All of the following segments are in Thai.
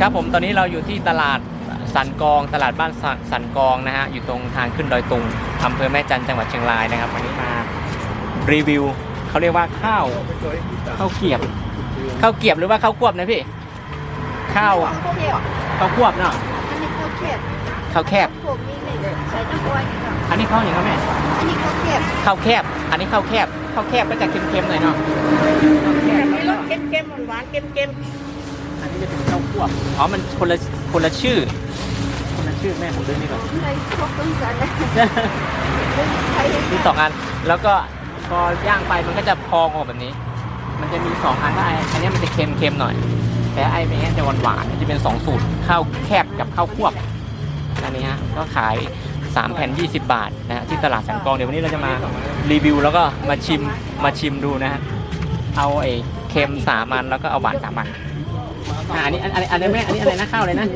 ครับผมตอนนี้เราอยู่ที่ตลาดสันกอง ตลาดบ้านสันสันกองนะฮะอยู่ตรงทางขึ้นดอยตุงอำเภอแม่จันทร์จังหวัดเชียงรายนะครับวันนี้มารีวิวเขาเรียกว่าข้าวข้าวเกรียบข้าวเกรียบหรือว่าข้าวควบนะพี่ข้าวข้าวเกรียบข้าวควบเนาะอันนี้ข้าวเกรียบข้าวแคบพวกนี้เนี่ยใส่น้ำอ้อยนี่ค่ะอันนี้ข้าวอย่างครับแม่อันนี้ข้าวเกรียบข้าวแคบ อันนี้ข้าวแคบข้าวแคบก็จะเค็มๆหน่อยเนาะข้าวแคบมีแล้วรก็สเค็มๆหวานๆเค็ม อันนี้จะเป็นข้าวควบอ๋อ มันคนละคนละชื่อ คนละชื่อแม่ผมดูนี่ก่อนๆในพวกต้นสันนะใครมีสองอัน แล้วก็พอย่างไปมันก็จะพองออกแบบนี้ มันจะมีสองอันถ้าไออันนี้มันจะเค็มๆหน่อย แต่ไอเนี้ยจะหวานๆมันจะเป็นสองสูตรข้าวแคบกับข้าวควบ อันนี้ฮะ ก็ขาย3แผ่น 20 บาทนะฮะที่ตลาดสันกองเดี๋ยววันนี้เราจะมารีวิวแล้วก็มาชิมมาชิมดูนะฮะเอาไอ้เค็มสามอันแล้วก็เอาหวานสามอัน อะอันนี้อันอันอันนี้แม่อันนี้อะไรนะข้าวอะไรนะ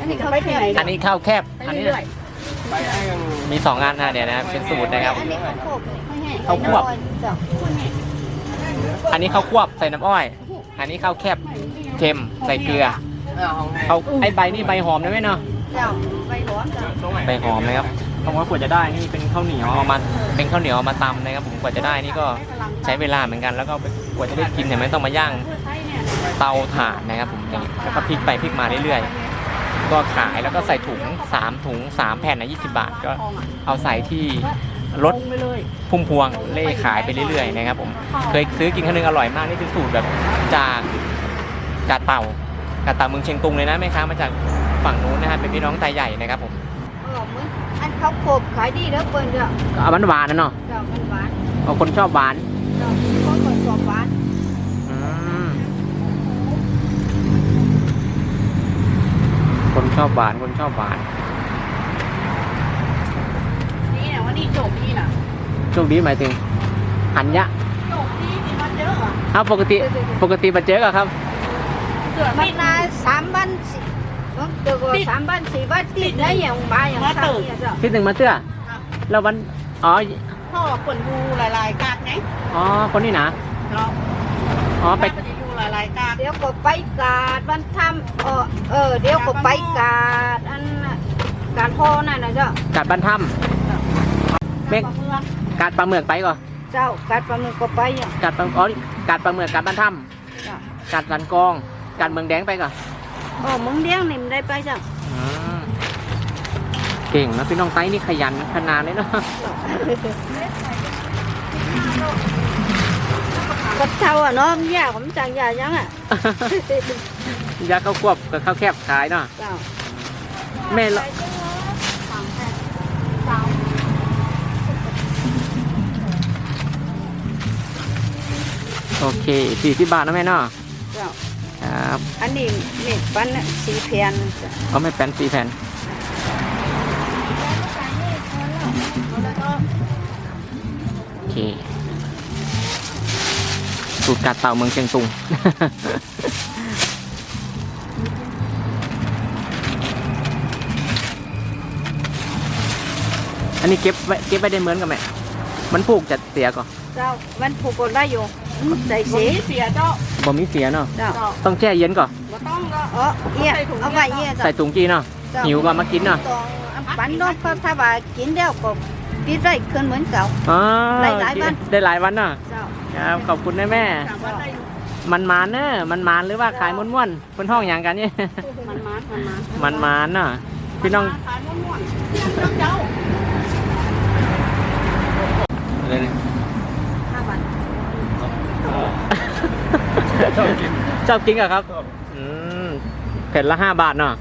อันนี้ข้าวเกรียบอันนี้ข้าวแคบ อันนี้นะมีสองอันนะเดี๋ยวนะเป็นสูตรนะครับ อันนี้ข้าวโพดไม่ให้ข้าวควบจ้ะอันนี้ข้าวควบใส่น้ำอ้อย อันนี้ข้าวแคบเค็มใส่เกลือเขาไอใบนี่ใบหอมนะแม่เนาะเจ้าใบหอมจ้ะใบหอมนะครับต้องว่ากว่าจะได้นี่เป็นข้าวเหนียวเอามาเป็นข้าวเหนียวเอามาตำนะครับผมกว่าจะได้นี่ก็ใช้เวลาเหมือนกันแล้วก็กว่าจะได้กินเนี่ยไม่ต้องมาย่าง เตาถ่านนะครับผมนี่แล้วก็พลิกไปพลิกมาเรื่อยๆ ก็ขายแล้วก็ใส่ถุง 3 ถุง 3 แผ่นนะ20 บาท ก็เอาใส่ที่รถพุ่มพวงเล่ขายไปเรื่อยๆนะครับผมเคยซื้อกินครั้งหนึงอร่อยมากนี่เป็นสูตรแบบจากกาเต่ากาเต่าเมืองเชียงตุงเลยนะแม่ค้ามาจากฝั่งนู้นนะฮะเป็นพี่น้องไตใหญ่นะครับผมเออมึงอันข้าวโพดขายดีแล้วเปิ้ลจ้ะก็เอามันหวานนะเนาะเจ้ามันหวานเอาคนชอบหวานเจ้าคนคนชอบหวาน อืมคน ชอบหวานคนชอบหวาน นี่นะวันนี้โจกนี่นะโชคดีหมายถึงหันยะโจกนี่ที่มันเยอะอะเอาปกติปกติมาเจอกันครับ เกิดมานาสามบ้านสี่เกิดว่าสามบ้านสี่บ้านติดได้อย่างมาอย่างข้างเนี่ยจ้ะที่หนึ่งมาเตื้อแล้ววันอ๋อพ่อเปิดดูหลายๆกากไงอ๋อคนนี้นะเนาะอ๋อไปไปดูหลายๆ กากเดี๋ยวก็ไปกาดบ้านทำเออเออเดี๋ยวก็ไปกาดอันน่ะการพ่อนั่นนะเจ้า กัดบ้านถ้ำเมฆเมืองกัดปลาหมึกไปก่อนเจ้าการปลาหมึกก็ไปอะกัดปลาอ๋อกัดปลาหมึกกัดบ้านถ้จ้ะำกัดสันกองกัดเมืองแดงไปก่อนเออมึงเลี้ยงนี่มันได้ไปจ้ะอืมเก่งนะพี่น้องไต้นี่ขยันขนาดเลยเนาะ ก็เท่าอะเนาะมันยากผมจังยากยังอะยาข้าวควบกับข้าวแคบขายเนาะเจ้าแม่ละโอเคสี่สิบบาทนะแม่เนาะเจ้าครับอันนี้เม็ดปันน่ะสีเพียนจ้ะเอาไม่แผ่นสี่แผ่นโอเค สูตรกัดเต่าเมืองเชียงตุง อันนี้เก็บไว้เก็บไว้ได้เหมือนกับแม่มันผูกจะเสียก่อนเจ้ามันผูกกดได้อยู่มันใส่สีสีเสียเจ้าบ่มีเสียเนาะเจ้าเจ้าต้องแช่เย็นก่อนบ่ต้องก็เออเอี้ยเอาไว้เอี้ยจ้ะใส่ถุงจีเนาะเจ้าหิวก็มากินเนาะต้องอันปันเนาะก็ถ้าว่ากินแล้วก็กินได้ขึ้นเหมือนเก่าอ๋อหลายๆวันได้หลายวันเนาะเจ้า ครับขอบคุณนะแม่ถามว่าได้มันมานเนอะมันมานหรือว่าขายม้วนๆคนห้องอย่างกันเนี่ย มันมามันมามันมานเนาะพี่น้อง ขายม่วนๆเจ้าอะไรเนี่ยห้าบาทชอบกินชอบกินเหรอครับอืมแผ่นละห้าบาทเนาะ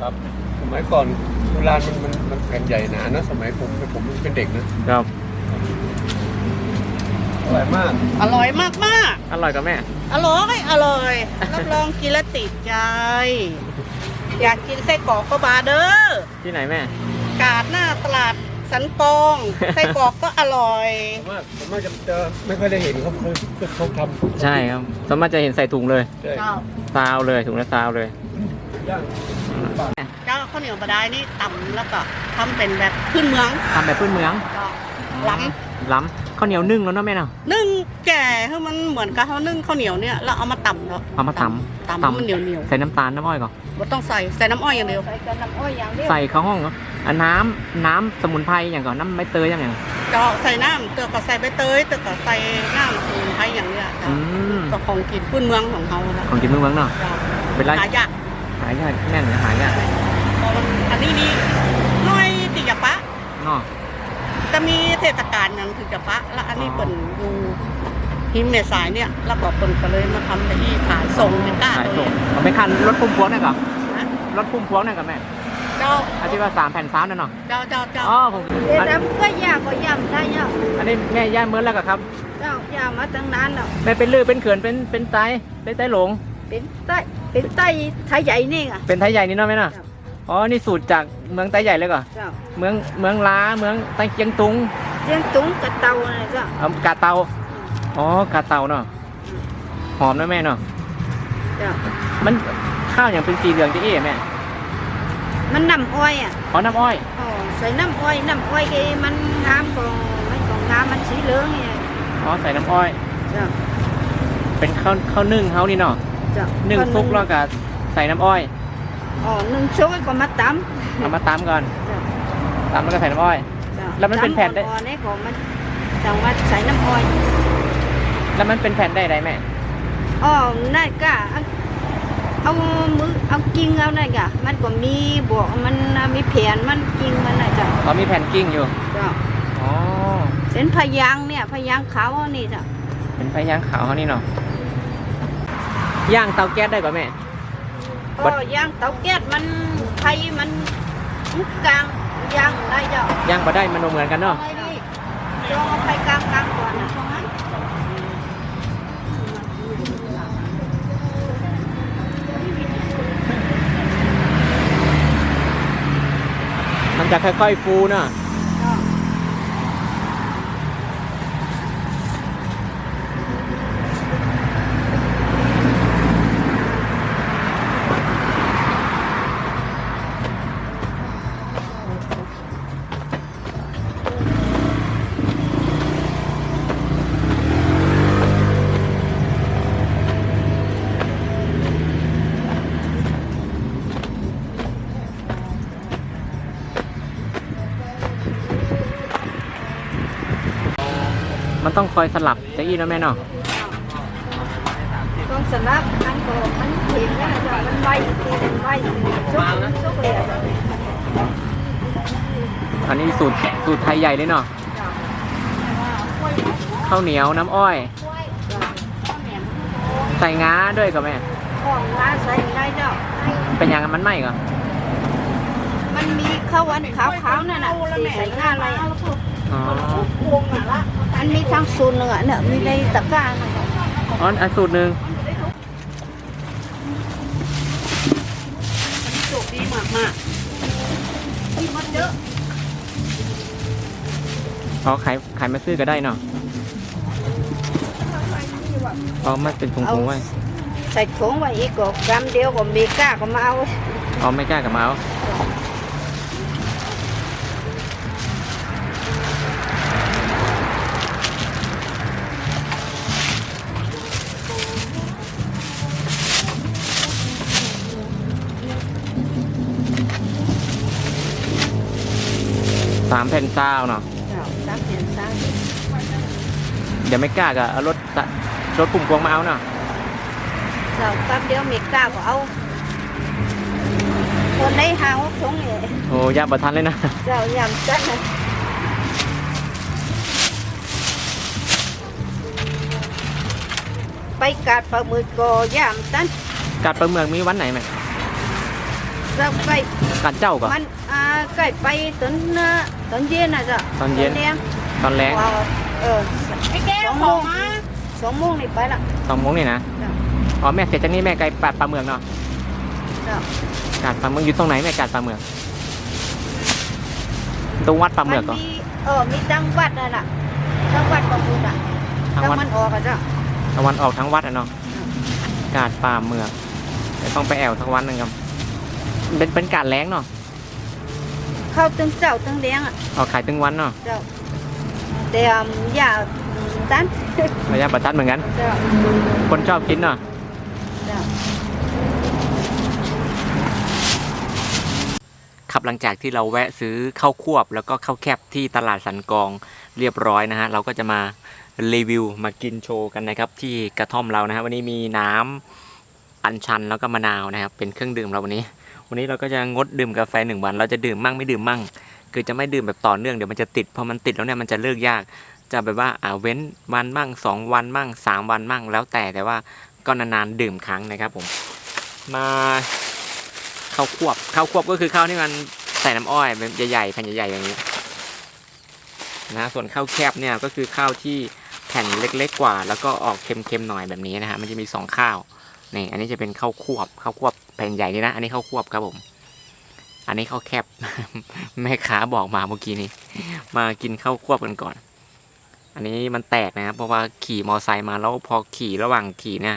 ครับ สมัยก่อนโบราณมันมันมันแผ่นใหญ่หนานะสมัยผมผมเป็นเด็กนะครับ อร่อยมาก อร่อยมากมากอร่อยกับแม่ๆอร่อยอร่อยรับรองกินแล้วติดใจ อยากกินไส้กรอกก็มาเด้อที่ไหนแม่ กาดหน้าตลาดสันปองไส้กรอกก็อร่อยผมว่าผมว่าจะจะไม่ค่อยได้เห็นเขาเขาเขาทำใช่ครับสามารถจะเห็นใส่ถุงเลยใช่เจ้าซาวเลยถุงละซาวเลยย่างเจ้าข้าวเหนียวบะไดนี่ตำแล้วก็ทำเป็นแบบขึ้นเมืองทำแบบพื้นเมืองก็ล้ ล้ำข้าวเหนียวนึ่งแล้วเนาะแม่เนาะ นึ่งแก่ให้มันเหมือนกับเขานึ่งข้าวเหนียวเนี่ยแล้วเอามาตำเนาะเอามาตตำให้มันเหนียวเหนียวใส่น้ำตาลน้ำอ้อยก่อนๆบ่ต้องใส่ใส่น้ำอ้อยอย่างเดียวใส่กับน้ำอ้อยอย่างเดียวใส่ข้าวห้องเหรออันน้ำน้ำสมุนไพรอย่างก่อนน้ำใบเตยอย่างอย่างเจาะใส่น้ำเตือกก็ใส่ใบเตยเตือกก็ใส่น้ำสมุนไพรอย่างเนี้ยเจ้าอืม ก็ของกินพื้นเมืองของเขานะของกินเมืองเมืองเนาะเจ้าเป็นไรหายากหายากแน่นหายากเพราะมันอันนี้นี่น้อยติยาปะเนาะ จะมีเทศกาลนั้นถึงจะปะแล้วอันนี้อ๋อเปิ่นอยู่หิมเมสายเนี่ยแล้วก็เปิ่นก็เลยมาทำที่ขายส่งเป็นก้าขายเลส่งยเอาไปคันรถพุ่มพวงเนี่ยก่อนนะรถพุ่มพวงเนี่ยก่อนแม่เจ้าอันที่ว่าสามแผ่นซ้ำนั่นเนาะเจ้าเจ้าเจ้าอ๋อผมเดี๋ยวอันดำก็ยากก็ยำได้เนาะอันนี้แม่ย่าเมื่อแล้วก็ครับเจ้าย่ามาตั้งนานแล้วแม่เป็นลือเป็นเขื่อนเป็นเป็นไตเป็นไตหลงเป็นใต้เป็นใต้ไทยใหญ่นี่ไงเป็นไทยใหญ่นี่เนาะแม่เนาะครับ อ๋อ นี่สูตรจากเมืองไทยใหญ่เลยก่อนเจ้าเมืองเมืองล้าเมืองไตเจียงตุงเจียงตุงกระเตาอะไรเจ้าเอากาเตา อ๋อกาเตาเนาะ หอมนะแม่เนาะ เจ้ามันข้าวอย่างเป็นสีเหลืองจะเอ๋แม่ มันน้ำอ้อยอะอ๋อ น้ำอ้อย อ๋อใส่น้ำอ้อยน้ำอ้อยก็มันงามกว่ามันก็งามมันสีเหลืองเนี่ยอ๋อ ใส่น้ำอ้อย เจ้าเป็นข้าวข้าวนึ่งเขานี่เนาะ เจ้านึ่งซุกแล้วก็ใส่น้ำอ้อย อ๋อนึ่งซุกก็มาตำเอามาตำก่อนเจ้าตำแล้วก็ใส่น้ำอ้อยเจ้าแล้วมันเป็นแผ่นได้ ตำอ่อนๆนี่ก็มันจังว่าใส่น้ำอ้อยแล้วมันเป็นแผ่นได้ไรแม่ อ๋อนั่นก็เอาเอามือเอากิ่งเอานั่นก็มันก็มีบวกมันมีแผ่นมันกิ่งมันน่ะจ้ะอ๋อมีแผ่นกิ้งอยู่เจ้าอ๋อ เป็นพยางค์เนี่ยพยางค์ขาวนี่จ้ะเป็นไฟย่างขาวเขานี่เนาะย่างเตาแก๊สได้ก่อนแม่บั ก็ดยางเตาแก๊สมันไฟมันมุกกลางยางได้เจ้าย่างมาได้มันบ่เหมือนกันเนาะไฟนี่ลองเอาไฟกลางกลางก่อนนะตรงนั้นมันจะค่อยๆฟูเนาะ ต้องคอยสลับจะอี้นะแม่เนาะต้องสลับมันก็มันเห็นนะเจ้ามันไวมันไวชุกชุกเลยอันนี้สูตรสูตรไทยใหญ่เลยเนาะข้าวเหนียวน้ำอ้อย ใส่งาด้วยกับแม่ของงาใส่ได้เจ้าเป็นยังมันไหมก่อนมันมีข้าวหวานขาวๆนั่นน่ะใส่งาอะไรอะอ๋ อวงอะละอันมีทั้งศูนย์หนึ่งอะเนี่ยมีในตะกร้าน่ะอ๋ออันสูตรหนึ่งสุกดีมากมากมีมันเยอะอ๋อขายขายมาซื้อก็ได้เนาะอ๋อมาเป็นถุงๆไว้ใส่ถุงไว้อีกก็กรัมเดียวก็มีกล้าก็มาเอาอ๋อไม่กล้ากับเมา ส์สามแผ่นซาวเนาะเจ้าซักเปลี่ยนซักเดี๋ยวไม่กล้ากับเอารถตะรถปุ่มพวงมาเอาเนาะเจ้ากรัมเดียวมีกล้าก็เอา คนได้หาหกถุงเลยโอ้ยาบทันเลยนะเจ้ายำจัดนะไปกาดปลาหมึกก็ยำตันกัดปลาเมืองมีวันไหนไหมเจ้าใกล้กัดเจ้าก่อน มันอ่าใกล้ไปตอนเอ่อตอนเย็นนะเจ้าตอนเย็นแดงตอนแรงว้าวเออไอ้แก้วสองขโมองงมาสองโมงนี่ไปละสองโมงนี่นะเจ้าอ๋อแม่เสร็จจากนี้แม่ไกลปัดปลาเมืองเนาะเจ้ากัดปลาเมืองอยู่ตรงไหนแม่กัดปลาเมือง ตรงวัดปลาเมืองนก่อนมีเออมีจังหวัดนั่นแหละจังหวัดประมุขอะทางจังวัดมันออกอะเจ้าตะวันออกทั้งวัดอะเนาะกาดปลาเมืองเดี๋ยวต้องไปแอวทั้งวันหนึงครับ เป็นเป็นกาดแรงเนาะเข้าตึงเจ้าตึงแดงอะออกขายตึงวันเนาะเจ้าแต่ยาตันระยะประทัดเหมือนกัน เจ้าคนชอบกินเนาะเจ้าครับหลังจากที่เราแวะซื้อข้าวควบแล้วก็ข้าวแคบที่ตลาดสันกองเรียบร้อยนะฮะเราก็จะมารีวิวมากินโชว์กันนะครับที่กระท่อมเรานะฮะวันนี้มีน้ำอัญชันแล้วก็มะนาวนะครับเป็นเครื่องดื่มเราวันนี้ วันนี้เราก็จะงดดื่มกาแฟหนึ่งวัน เราจะดื่มมั่งไม่ดื่มมั่ง คือจะไม่ดื่มแบบต่อเนื่องเดี๋ยวมันจะติดพอมันติดแล้วเนี่ยมันจะเลิกยาก จะแบบว่าอ่าเว้นวันมั่งสองวันมั่งสามวันมั่ง แล้วแต่แต่ว่าก็นานๆดื่มครั้งนะครับผม มาข้าวควบข้าวควบก็คือข้าวที่มันใส่น้ำอ้อยเป็นใหญ่ๆแผ่นใหญ่ๆอย่างนี้นะส่วนข้าวแคบเนี่ยก็คือข้าวที่แผ่นเล็กๆกว่า แล้วก็ออกเค็มๆหน่อยแบบนี้นะฮะมันจะมีสองข้าว นี่อันนี้จะเป็นข้าวควบข้าวควบแผ่นใหญ่นี่นะ อันนี้ข้าวควบครับผม อันนี้ข้าวแคบแม่ค้าบอกมาเมื่อกี้นี้ มากินข้าวควบกันก่อน อันนี้มันแตกนะครับเพราะว่าขี่มอไซค์มาแล้วพอขี่ระหว่างขี่เนี่ย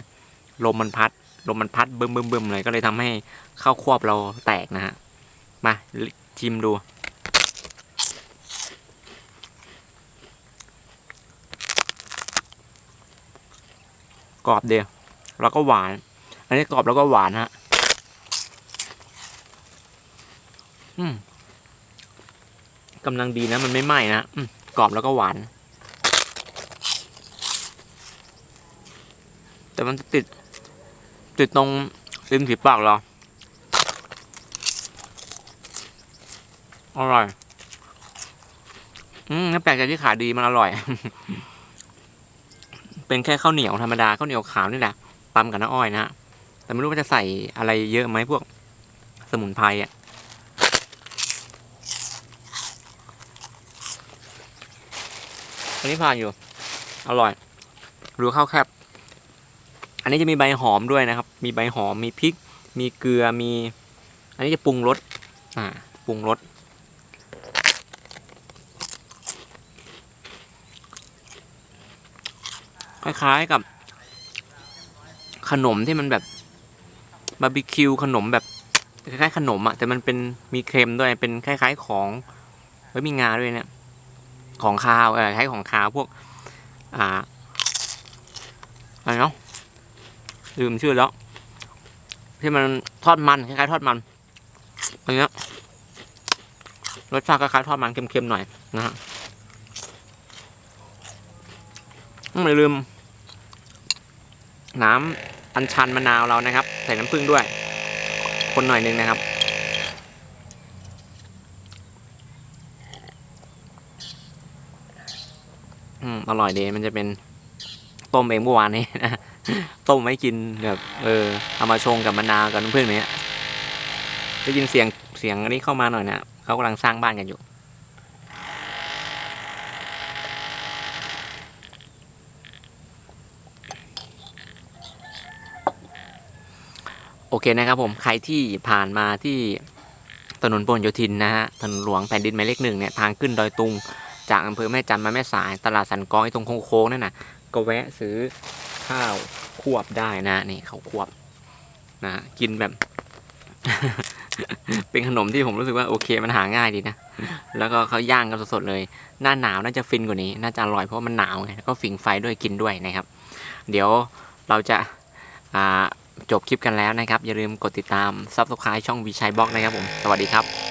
ลมมันพัดลมมันพัดบึมบึมบึมเลยก็เลยทำให้ข้าวควบเราแตกนะฮะมาชิมดู กรอบเดียว แล้วก็หวาน อันนี้กรอบแล้วก็หวานฮะอืมกำลังดีนะมันไม่ไหม้นะอืมกรอบแล้วก็หวาน แต่มันติด ติดตรงริมฝีปากเราอร่อย อืมนั่นแปลกใจที่ขาดีมันอร่อย เป็นแค่ข้าวเหนียวธรรมดาข้าวเหนียวขาวนี่แหละ ตำกับน้ำอ้อยนะฮะแต่ไม่รู้ว่าจะใส่อะไรเยอะไหมพวกสมุนไพรอะอันนี้ผ่านอยู่ อร่อย ดูข้าวแคบ อันนี้จะมีใบหอมด้วยนะครับ มีใบหอม มีพริก มีเกลือ มี อันนี้จะปรุงรส อ่า ปรุงรส คล้ายๆกับ ขนมที่มันแบบบาร์บีคิวขนมแบบคล้ายๆขนมอะแต่มันเป็นมีเค็มด้วยเป็นคล้าย ๆของแล้มีงาด้วยเนี่ย ของคาวเออคล้ายของคาวพวก อ่าอะไรเนาะลืมชื่อแล้วที่มันทอดมันคล้ายๆทอดมันอันเนี้ยรสชาติคล้ายๆทอดมันเค็มๆหน่อยนะฮะอืมอย่าลืม น้ำ อัญชันมะนาวเรานะครับ ใส่น้ำผึ้งด้วย คนหน่อยนึงนะครับ อืมอร่อยดีมันจะเป็นต้มเองเมื่อวานนี้นะต้มไว้กินแบบเออเอามาชงกับมะนาวกับน้ำผึ้งเนี้ยได้ยินเสียงเสียงอันนี้เข้ามาหน่อยนะเขากำลังสร้างบ้านกันอยู่ โอเคนะครับผมใครที่ผ่านมาที่ถนนพหลโยธินนะฮะถนนหลวงแผ่นดินหมายเลขหนึ่งเนี่ยทางขึ้นดอยตุง จากอำเภอแม่จันมาแม่สายตลาดสันกองไอ้ตรงโค้งๆนั่นน่ะก็แวะซื้อข้าวควบได้นะนี่ข้าวควบนะกินแบบ เป็นขนมที่ผมรู้สึกว่าโอเคมันหาง่ายดีนะ แล้วก็เขาย่างกันสดๆเลย หน้าหนาวน่าจะฟินกว่านี้ น่าจะอร่อยเพราะมันหนาวไงแล้วก็ฝิงไฟด้วยกินด้วยนะครับ เดี๋ยวเราจะอ่า จบคลิปกันแล้วนะครับ อย่าลืมกดติดตาม s u b สไครต์ช่องวีชัยบล็อกนะครับผม สวัสดีครับ